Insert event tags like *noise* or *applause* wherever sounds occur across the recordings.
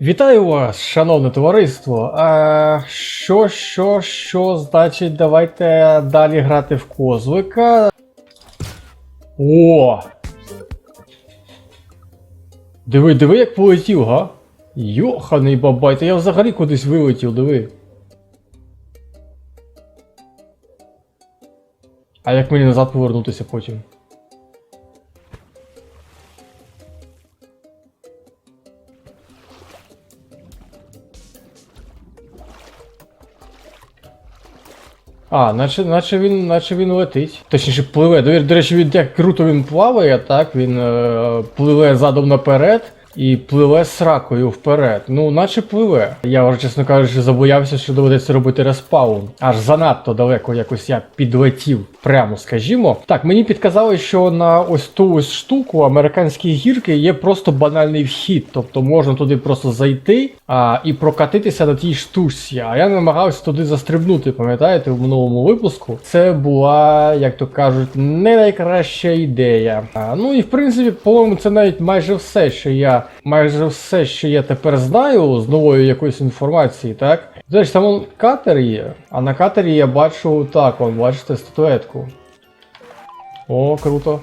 Вітаю вас, шановне товариство. А, що, що, що, значить, давайте далі грати в козлика. О! Диви, диви, як полетів, га? Йоханий бабай, та я взагалі кудись вилетів, диви. А як мені назад повернутися потім? А, наче, наче він, наче він летить. Точніше, пливе. До, речі, він як круто він плаває, так? Він е, пливе задом наперед і пливе сракою вперед. Ну, наче пливе. Я вже, чесно кажучи, забоявся, що доведеться робити респаун. Аж занадто далеко якось я підлетів, прямо скажімо. Так, мені підказали, що на ось ту ось штуку американські гірки є просто банальний вхід. Тобто можна туди просто зайти а, і прокатитися на тій штучці. А я намагався туди застрибнути, пам'ятаєте, в минулому випуску. Це була, як то кажуть, не найкраща ідея. А, ну і в принципі, по-моєму, це навіть майже все, що я. Майже все, що я тепер знаю з нової якоїсь інформації, так? До речі, там катер є, а на катері я бачу так, он, бачите, статуетку. О, круто.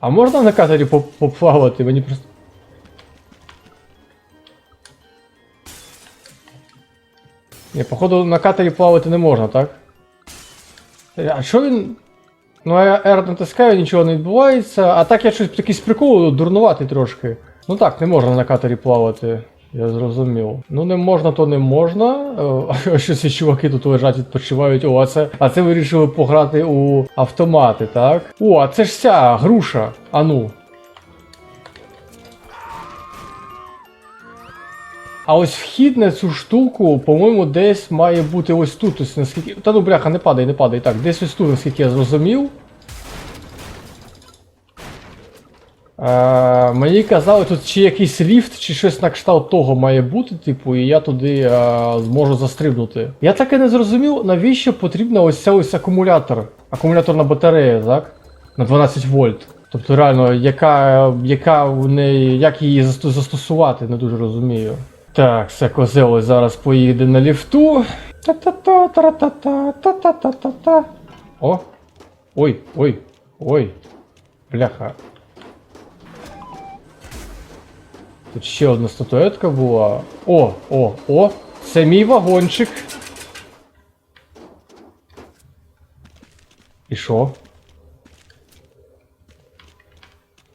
А можна на катері поплавати? Мені просто. Ні, походу на катері плавати не можна, так? А що він. Ну, я R натискаю, нічого не відбувається, а так я щось якийсь прикол дурнуватий трошки. Ну так, не можна на катері плавати. Я зрозумів. Ну не можна, то не можна. Е, *laughs* А що ці чуваки тут лежать, відпочивають. О, а це, а це вирішили пограти у автомати, так? О, а це ж ця груша. А ну. А ось вхід на цю штуку, по-моєму, десь має бути ось тут. Ось наскільки. Та ну бляха, не падай, не падай. Так, десь ось тут, наскільки я зрозумів. Мені казали, тут чи якийсь ліфт, чи щось на кшталт того має бути, типу, і я туди е, зможу застрибнути. Я так і не зрозумів, навіщо потрібна ось ця ось акумулятор. Акумуляторна батарея, так? На 12 вольт. Тобто реально, яка, яка в неї, як її застосувати, не дуже розумію. Так, все козел зараз поїде на ліфту. Та-та-та, тара-та-та, та-та-та-та-та. О! Ой, ой, ой. Бляха. Тут ще одна статуетка була. О, о, о! Це мій вагончик. І що?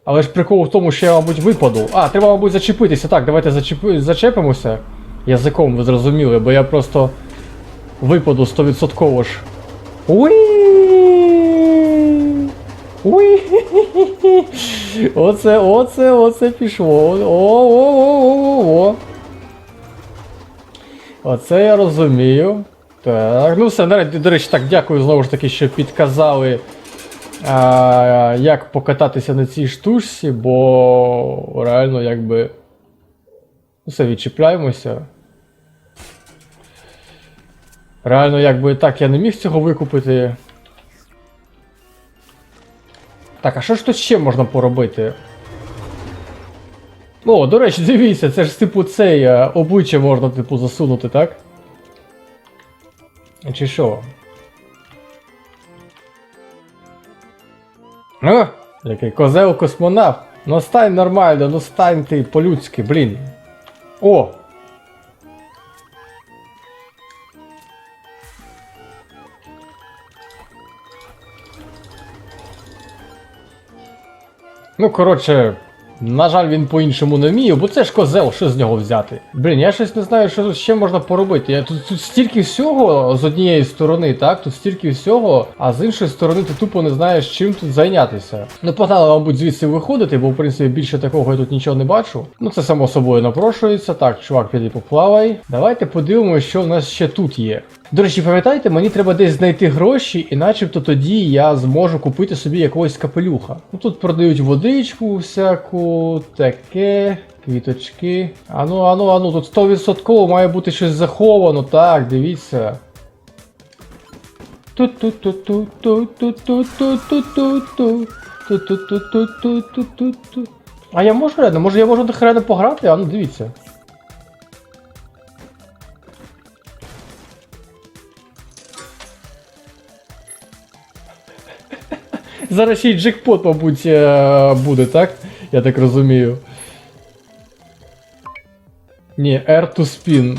Але ж прикол в тому, що я, мабуть, випаду. А, треба, мабуть, зачепитися. Так, давайте зачепи... зачепимося язиком, ви зрозуміли, бо я просто випаду 100% ж. Уі! Уі! Оце, оце, оце пішло. О-о-о-о-о-о. Оце я розумію. Так, ну все, до речі, так, дякую знову ж таки, що підказали, а, як покататися на цій штучці, бо реально якби. Ну, Все, відчіпляємося. Реально, якби так, я не міг цього викупити. Так, а що ж тут ще можна поробити? О, до речі, дивіться, це ж типу цей е, обличчя можна, типу, засунути, так? Чи що? О, який козел космонавт. Ну стань нормально, ну стань ти по-людськи, блін. О! Ну, коротше, на жаль, він по-іншому не вміє, бо це ж козел, що з нього взяти. Блін, я щось не знаю, що тут ще можна поробити. Я, тут, тут стільки всього з однієї сторони, так? Тут стільки всього, а з іншої сторони ти тупо не знаєш, чим тут зайнятися. Ну, погнали, мабуть, звідси виходити, бо в принципі більше такого я тут нічого не бачу. Ну, це само собою напрошується. Так, чувак, піди поплавай. Давайте подивимося, що в нас ще тут є. До речі, пам'ятаєте, мені треба десь знайти гроші, і начебто тоді я зможу купити собі якогось капелюха. Ну Тут продають водичку, всяку, таке, квіточки. Ану, ану, ану, тут 100% має бути щось заховано, так, дивіться. А я можу реально? Може я можу до реально пограти? А ну дивіться. Зараз ще й джекпот, мабуть, е, буде, так? Я так розумію. Ні, R to spin.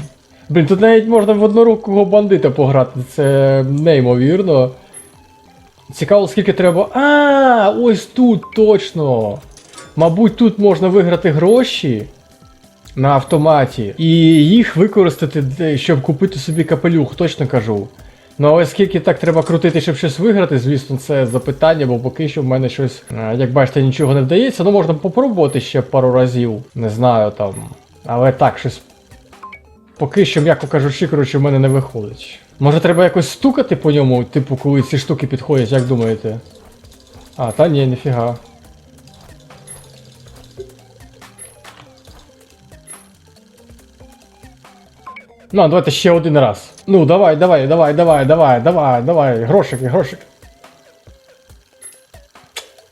Блін, тут навіть можна в однорукого бандита пограти, це неймовірно. Цікаво, скільки треба. А, ось тут точно. Мабуть, тут можна виграти гроші на автоматі і їх використати, щоб купити собі капелюх, точно кажу. Ну але скільки так треба крутити, щоб щось виграти, звісно, це запитання, бо поки що в мене щось, е, як бачите, нічого не вдається. Ну можна попробувати ще пару разів. Не знаю там. Але так, щось. Поки що, м'яко кажучи, коротше, в мене не виходить. Може треба якось стукати по ньому, типу, коли ці штуки підходять, як думаєте? А, та ні, ніфіга. Ну, давайте ще один раз. Ну, давай, давай, давай, давай, давай, давай, давай, грошики, грошики.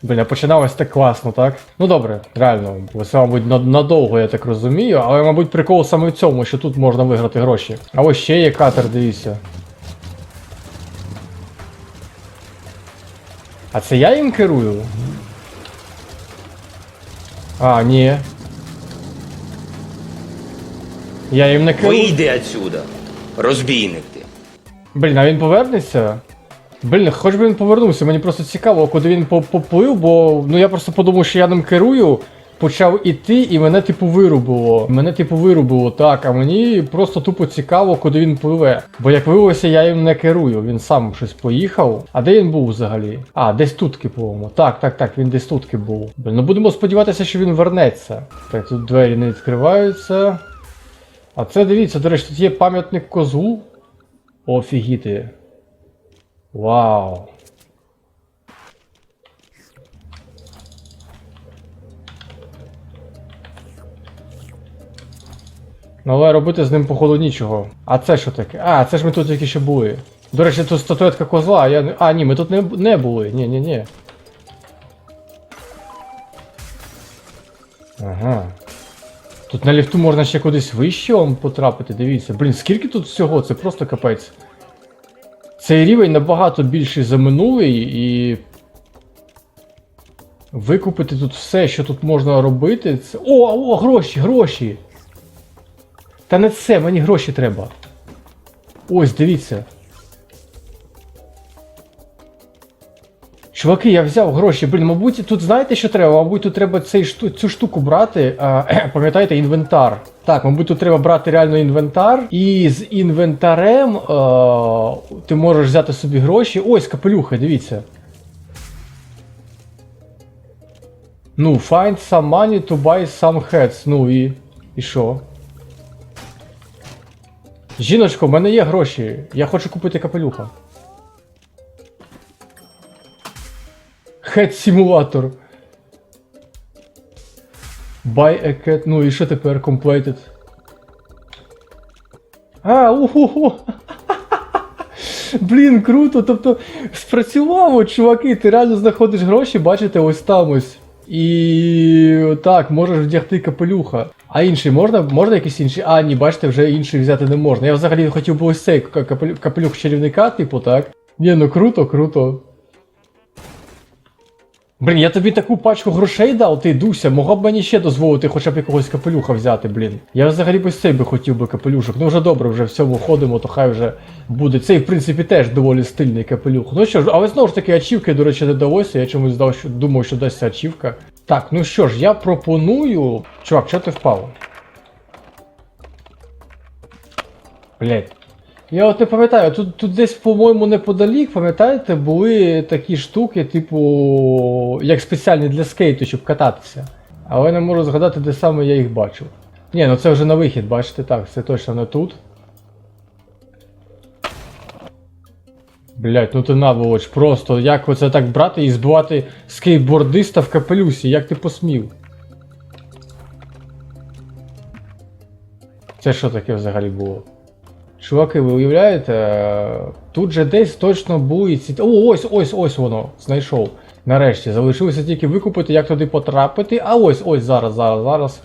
Бля, починалось так класно, так? Ну добре, реально, це, мабуть, надовго, я так розумію, але, мабуть, прикол саме в цьому, що тут можна виграти гроші. А ось ще є катер, дивіться. А це я їм керую? А, ні. Я їм не керую. Вийди отсюда, розбійник ти. Блін, а він повернеться? Блін, хоч би він повернувся, мені просто цікаво, куди він поплив, бо ну я просто подумав, що я ним керую, почав іти, і мене типу вирубило. Мене типу вирубило, так, а мені просто тупо цікаво, куди він пливе. Бо як виявилося, я їм не керую, він сам щось поїхав. А де він був взагалі? А, десь тутки, по-моєму. Так, так, так, він десь тутки був. Блін, ну будемо сподіватися, що він вернеться. Так, тут двері не відкриваються. А це дивіться, до речі, тут є пам'ятник козу. Офігіти. Вау. Ну, але робити з ним походу нічого. А це що таке? А, це ж ми тут тільки що були. До речі, тут статуетка козла, а я. А, ні, ми тут не, не були. Ні, ні, ні. Ага. Тут на ліфту можна ще кудись вище вам потрапити, дивіться. Блін, скільки тут всього? Це просто капець. Цей рівень набагато більший за минулий і. Викупити тут все, що тут можна робити. Це... О, о, гроші, гроші! Та не це, мені гроші треба. Ось, дивіться. Чуваки, я взяв гроші. Блін, мабуть, тут знаєте, що треба? Мабуть, тут треба цей цю штуку брати. *clears throat* Пам'ятаєте, інвентар. Так, мабуть, тут треба брати реально інвентар. І з інвентарем а, ти можеш взяти собі гроші. Ось капелюхи, дивіться. Ну, find some money to buy some hats. Ну і. І що? Жіночко, в мене є гроші. Я хочу купити капелюха. Simulator. Buy a cat. Ну і що тепер? Completed. А, уху. *laughs* Блін, круто. Тобто спрацювало, чуваки, ти реально знаходиш гроші, бачите, ось там ось. І так, можеш вдягти капелюха. А інший можна? Можна якийсь інший? А, ні, бачите, вже інший взяти не можна. Я взагалі хотів би ось цей капелюх чарівника, типу, так. Ні, ну круто, круто. Блін, я тобі таку пачку грошей дав, ти Дуся, могла б мені ще дозволити хоча б якогось капелюха взяти, блін. Я взагалі без цей би хотів би капелюшок. Ну вже добре, вже в цьому ходимо, то хай вже буде. Цей, в принципі, теж доволі стильний капелюх. Ну що ж, але знову ж таки, ачівки, до речі, не далося. Я чомусь здав, що думав, що дасться ачівка. Так, ну що ж, я пропоную. Чувак, чого ти впав? Блять. Я от не пам'ятаю, тут, тут десь, по-моєму, неподалік, пам'ятаєте, були такі штуки, типу, як спеціальні для скейту, щоб кататися. Але не можу згадати, де саме я їх бачив. Ні, ну це вже на вихід, бачите, так, це точно не тут. Блять, ну ти наволоч, просто як оце так брати і збивати скейтбордиста в капелюсі, як ти посмів? Це що таке взагалі було? Чуваки, ви уявляєте, тут же десь точно ці. О, ось, ось, ось воно, знайшов. Нарешті, залишилося тільки викупити, як туди потрапити. А ось, ось, зараз, зараз, зараз.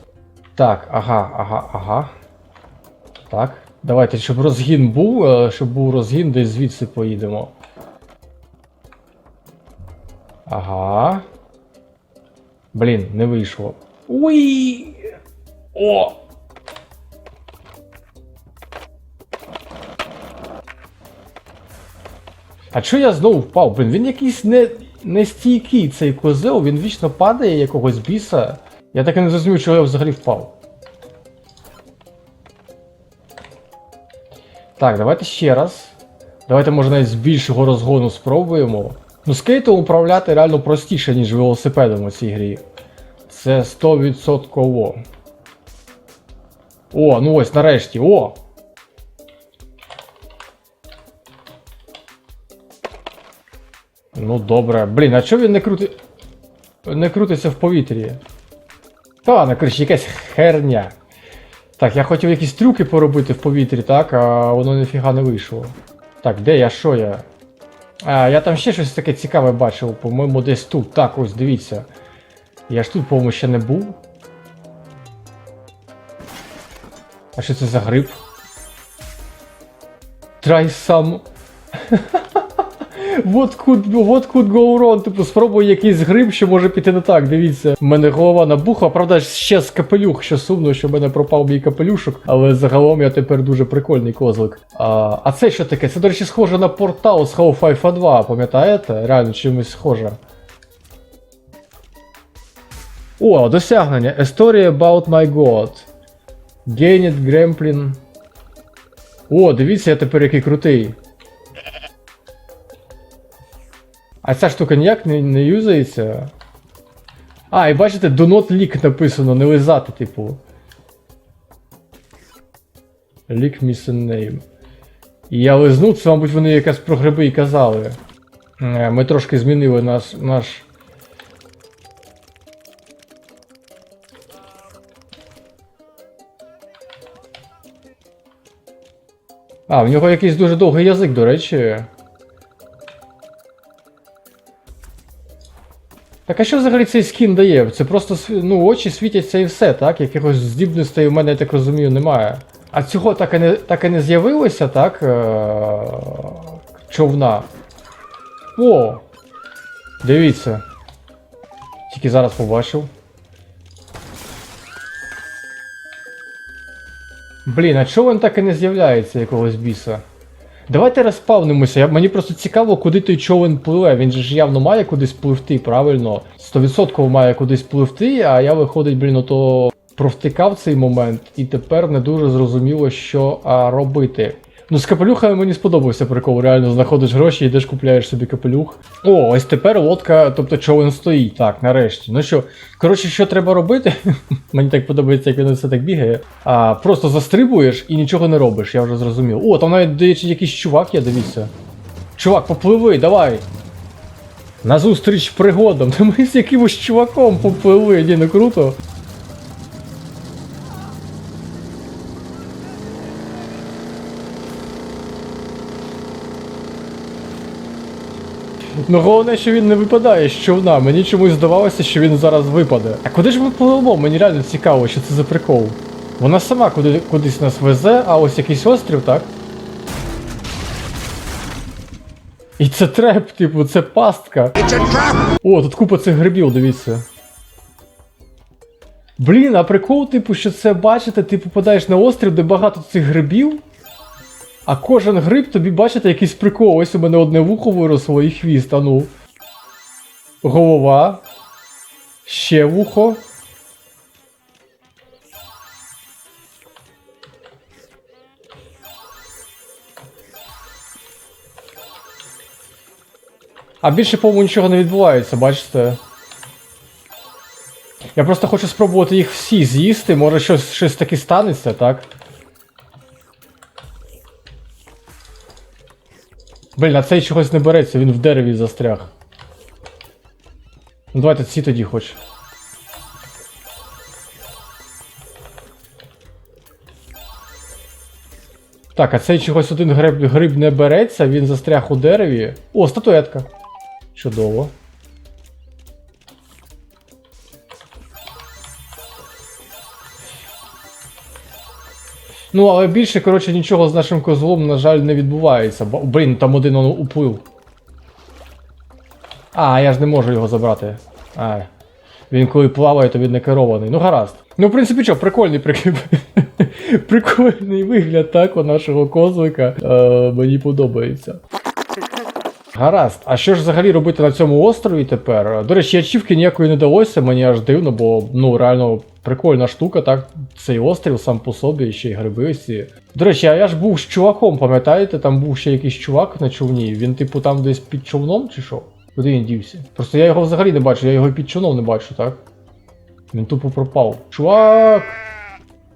Так, ага, ага, ага. Так. Давайте, щоб розгін був, е, щоб був розгін, десь звідси поїдемо. Ага. Блін, не вийшло. Уй! О! А чого я знову впав? Блін, він якийсь не, не стійкий цей козел, він вічно падає якогось біса. Я так і не зрозумів, чого я взагалі впав. Так, давайте ще раз. Давайте, може, навіть з більшого розгону спробуємо. Ну, скейтом управляти реально простіше, ніж велосипедом у цій грі. Це 100%. О, ну ось нарешті, о! Ну добре. Блін, а чого він не крути. Не крутиться в повітрі? Та ладно, коротше, якась херня. Так, я хотів якісь трюки поробити в повітрі, так, а воно ніфіга не вийшло. Так, де я, що я? А, я там ще щось таке цікаве бачив, по-моєму, десь тут. Так, ось дивіться. Я ж тут, по-моєму, ще не був. А що це за гриб? Try some. *laughs* What could, what could go wrong? Типу, спробуй якийсь гриб, що може піти не так. Дивіться. У мене голова набухла, правда, ще з капелюх, що сумно, що в мене пропав мій капелюшок, але загалом я тепер дуже прикольний козлик. А, а це що таке? Це, до речі, схоже на портал з Half-Life 2, пам'ятаєте? Реально чимось схоже. О, досягнення. A story about my god. Gained Gremplin. О, дивіться, я тепер який крутий. А ця штука ніяк не, не юзається. А, і бачите, do not leak написано, не лизати, типу. Leak missing name. І я лизнув, це, мабуть, вони якась про гриби і казали. Е, Ми трошки змінили наш. наш... А, в нього якийсь дуже довгий язик, до речі. Так а що взагалі цей скін дає? Це просто ну, очі світяться і все, так? Якихось здібностей у мене, я так розумію, немає. А цього так і не, так і не з'явилося, так? Е- човна. О! Дивіться. Тільки зараз побачив. Блін, а чого він так і не з'являється якогось біса? Давайте розпавнимося. Мені просто цікаво, куди той човен пливе. Він же ж явно має кудись пливти, правильно? 100% має кудись пливти, а я виходить, блін, ото провтикав цей момент, і тепер не дуже зрозуміло, що а, робити. Ну, з капелюхами мені сподобався прикол. Реально знаходиш гроші, йдеш купляєш собі капелюх. О, ось тепер лодка, тобто човен стоїть. Так, нарешті. Ну що, коротше, що треба робити? *laughs* Мені так подобається, як він все так бігає. А, просто застрибуєш і нічого не робиш, я вже зрозумів. О, там навіть дивіться, якийсь чувак є, дивіться. Чувак, попливи, давай. Назустріч пригодам. Та ми з якимось чуваком попливли, ні, ну круто. Ну головне, що він не випадає з човна. Мені чомусь здавалося, що він зараз випаде. А куди ж ми пливемо? Мені реально цікаво, що це за прикол. Вона сама куди, кудись нас везе, а ось якийсь острів, так? І це треп, типу, це пастка. О, тут купа цих грибів, дивіться. Блін, а прикол, типу, що це бачите, ти попадаєш на острів, де багато цих грибів. А кожен гриб тобі бачите якийсь прикол. Ось у мене одне вухо виросло і хвіст, а ну. Голова. Ще вухо. А більше, по-моєму, нічого не відбувається, бачите? Я просто хочу спробувати їх всі з'їсти, може щось, щось таке станеться, так? Блін, а цей чогось не береться, він в дереві застряг. Ну давайте ці тоді хоч. Так, а цей чогось один гриб, гриб не береться, він застряг у дереві. О, статуетка. Чудово. Ну, але більше, коротше, нічого з нашим козлом, на жаль, не відбувається. Бо, блін, там один он уплив. А, я ж не можу його забрати. А. Він коли плаває, то він не керований. Ну гаразд. Ну, в принципі, що, прикольний прикріп. *laughs* Прикольний вигляд, так, у нашого козлика. Е, мені подобається. Гаразд. А що ж взагалі робити на цьому острові тепер? До речі, ачівки ніякої не далося, мені аж дивно, бо ну реально прикольна штука, так? Цей острів сам по собі, ще й гриби всі. До речі, а я ж був з чуваком, пам'ятаєте? Там був ще якийсь чувак на човні. Він, типу, там десь під човном чи що? Куди він дівся? Просто я його взагалі не бачу, я його під човном не бачу, так? Він тупо пропав. Чувак!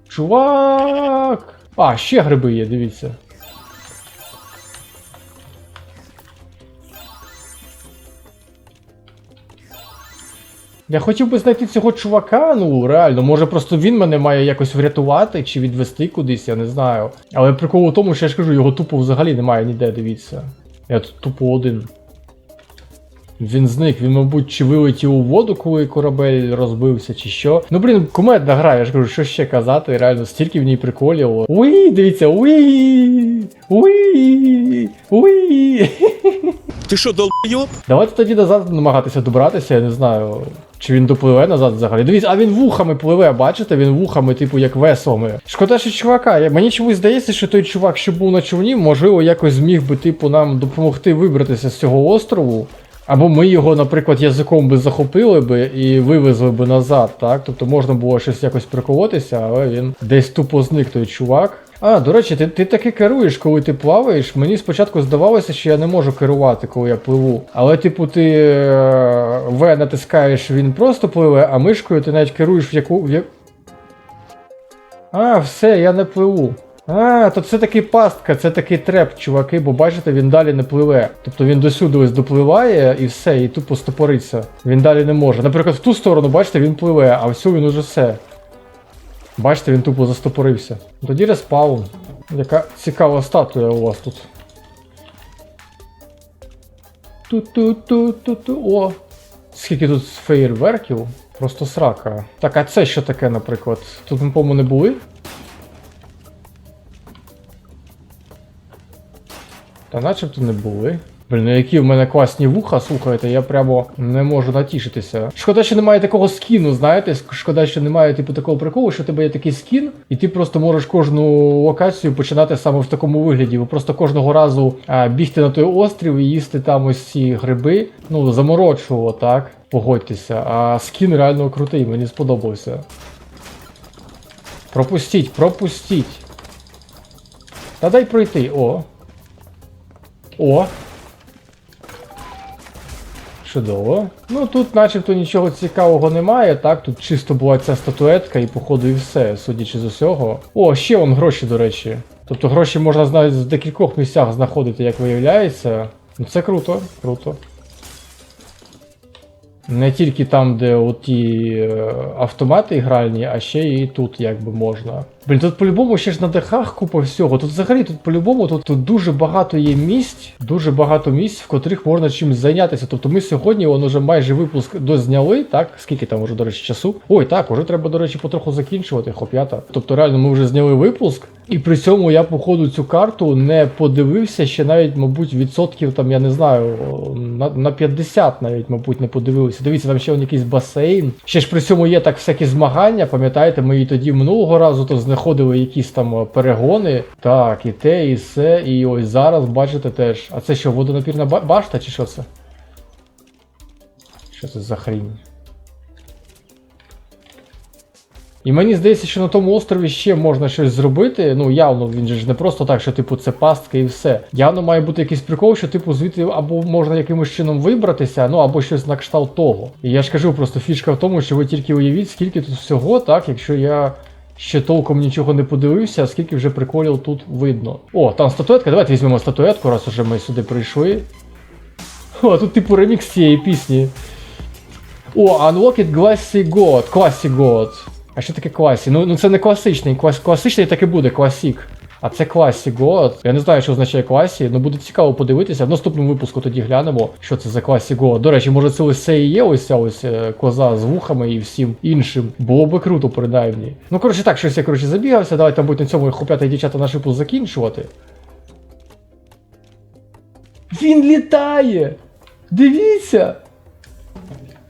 Чувак! А, ще гриби є, дивіться. Я хотів би знайти цього чувака, ну реально, може просто він мене має якось врятувати чи відвести кудись, я не знаю. Але прикол у тому, що я ж кажу, його тупо взагалі немає ніде, дивіться. Я тут тупо один. Він зник, він, мабуть, чи вилетів у воду, коли корабель розбився, чи що. Ну, блін, кумедна гра, я ж кажу, що ще казати, реально, стільки в ній приколів. Уї, дивіться, уї, уї, уї. Ти що, долбойоб? Давайте тоді назад намагатися добратися, я не знаю. Чи він допливе назад взагалі? Дивіться, а він вухами пливе, бачите? Він вухами, типу, як веслами. Шкода, що чувака. Мені чомусь здається, що той чувак, що був на човні, можливо, якось зміг би, типу, нам допомогти вибратися з цього острову. Або ми його, наприклад, язиком би захопили би і вивезли би назад, так? Тобто можна було щось якось приколотися, але він десь тупо зник той чувак. А, до речі, ти, ти таки керуєш, коли ти плаваєш. Мені спочатку здавалося, що я не можу керувати, коли я пливу. Але, типу, ти е, В натискаєш, він просто пливе, а мишкою ти навіть керуєш в яку. В я... А, все, я не пливу. А, то це такий пастка, це такий треп, чуваки, бо бачите, він далі не пливе. Тобто він досюди ось допливає і все, і тупо стопориться. Він далі не може. Наприклад, в ту сторону, бачите, він пливе, а всю він уже все. Бачите, він тупо застопорився. Тоді респаун. Яка цікава статуя у вас тут. Ту-ту-ту-ту-ту. О! Скільки тут феєрверків? Просто срака. Так, а це що таке, наприклад? Тут ми, по-моєму, не були? Та начебто не були. Блін, ну які в мене класні вуха, слухайте, я прямо не можу натішитися. Шкода, що немає такого скіну, знаєте? Шкода, що немає типу такого приколу, що в тебе є такий скін, і ти просто можеш кожну локацію починати саме в такому вигляді. Ви просто кожного разу а, бігти на той острів і їсти там ось ці гриби. Ну, заморочувало, так? Погодьтеся. А скін реально крутий, мені сподобався. Пропустіть, пропустіть. Та дай пройти, о. О. Чудово. Ну тут начебто нічого цікавого немає, так? Тут чисто була ця статуетка і походу і все, судячи з усього. О, ще вон гроші, до речі. Тобто гроші можна навіть в декількох місцях знаходити, як виявляється. Ну це круто, круто. Не тільки там, де оті е, автомати гральні, а ще і тут якби можна. Блін, тут по-любому ще ж на дахах купа всього. Тут взагалі тут по-любому тут, тут дуже багато є місць, дуже багато місць, в котрих можна чимось зайнятися. Тобто ми сьогодні он уже майже випуск дозняли, так? Скільки там уже, до речі, часу? Ой, так, уже треба, до речі, потроху закінчувати, хоп'ята. Тобто реально ми вже зняли випуск, і при цьому я, походу, цю карту не подивився ще навіть, мабуть, відсотків там, я не знаю, на, на 50 навіть, мабуть, не подивився. Дивіться, там ще якийсь басейн. Ще ж при цьому є так всякі змагання, пам'ятаєте, ми і тоді минулого разу то знаходили якісь там е, перегони. Так, і те, і все. І ось зараз бачите теж. А це що, водонапірна башта чи що це? Що це за хрінь? І мені здається, що на тому острові ще можна щось зробити. Ну, явно, він же ж не просто так, що типу це пастка і все. Явно має бути якийсь прикол, що типу звідти або можна якимось чином вибратися, ну або щось на кшталт того. І я ж кажу, просто фішка в тому, що ви тільки уявіть, скільки тут всього, так, якщо я. Ще толком нічого не подивився, оскільки скільки вже приколів тут видно. О, там статуетка. Давайте візьмемо статуетку, раз уже ми сюди прийшли. О, тут типу ремікс цієї пісні. О, Unlocked Classy God. Classy God. А що таке класі? Ну, ну це не класичний. Клас, класичний так і буде, класік. А це класі God. Я не знаю, що означає класі, ну буде цікаво подивитися. В наступному випуску тоді глянемо, що це за класі God. До речі, може це ось це і є ось ця ось е, коза з вухами і всім іншим. Було би круто, принаймні. Ну, коротше, так, щось я коротше забігався. Давайте, мабуть, на цьому хоп'яти дівчата наш випуск закінчувати. Він літає! Дивіться!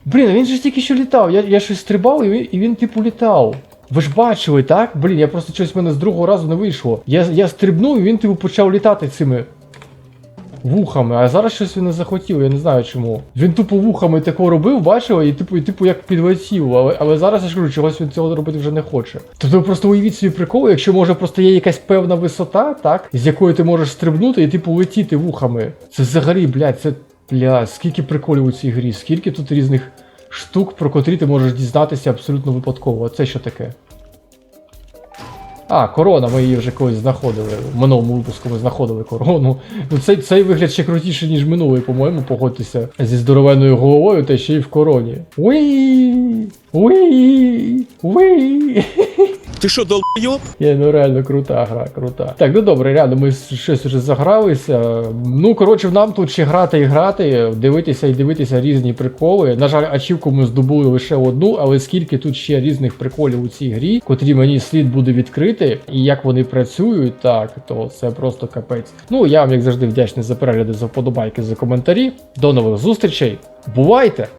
Блін, він же тільки що літав. Я, я щось стрибав, і він, і він типу літав. Ви ж бачили, так? Блін, я просто щось в мене з другого разу не вийшло. Я, я стрибнув, і він типу почав літати цими вухами, а зараз щось він не захотів, я не знаю чому. Він тупо вухами тако робив, бачили, і типу, і, типу як підлетів, але, але зараз я ж кажу, чогось він цього робити вже не хоче. Тобто просто уявіть собі прикол, якщо може просто є якась певна висота, так, з якої ти можеш стрибнути і типу летіти вухами. Це взагалі, блядь, це бля, скільки приколів у цій грі, скільки тут різних штук, про котрі ти можеш дізнатися абсолютно випадково. А це що таке? А, корона, ми її вже колись знаходили. В минулому випуску ми знаходили корону. Ну цей, цей вигляд ще крутіше, ніж минулий, по-моєму, погодьтеся. Зі здоровенною головою та ще й в короні. Уї! Уї! Уї! Ти що, долбойоб? Є, ну реально крута гра, крута. Так, ну добре, реально, ми щось вже загралися. Ну, коротше, нам тут ще грати і грати, дивитися і дивитися різні приколи. На жаль, ачівку ми здобули лише одну, але скільки тут ще різних приколів у цій грі, котрі мені слід буде відкрити, і як вони працюють, так, то це просто капець. Ну, я вам, як завжди, вдячний за перегляди, за вподобайки, за коментарі. До нових зустрічей. Бувайте!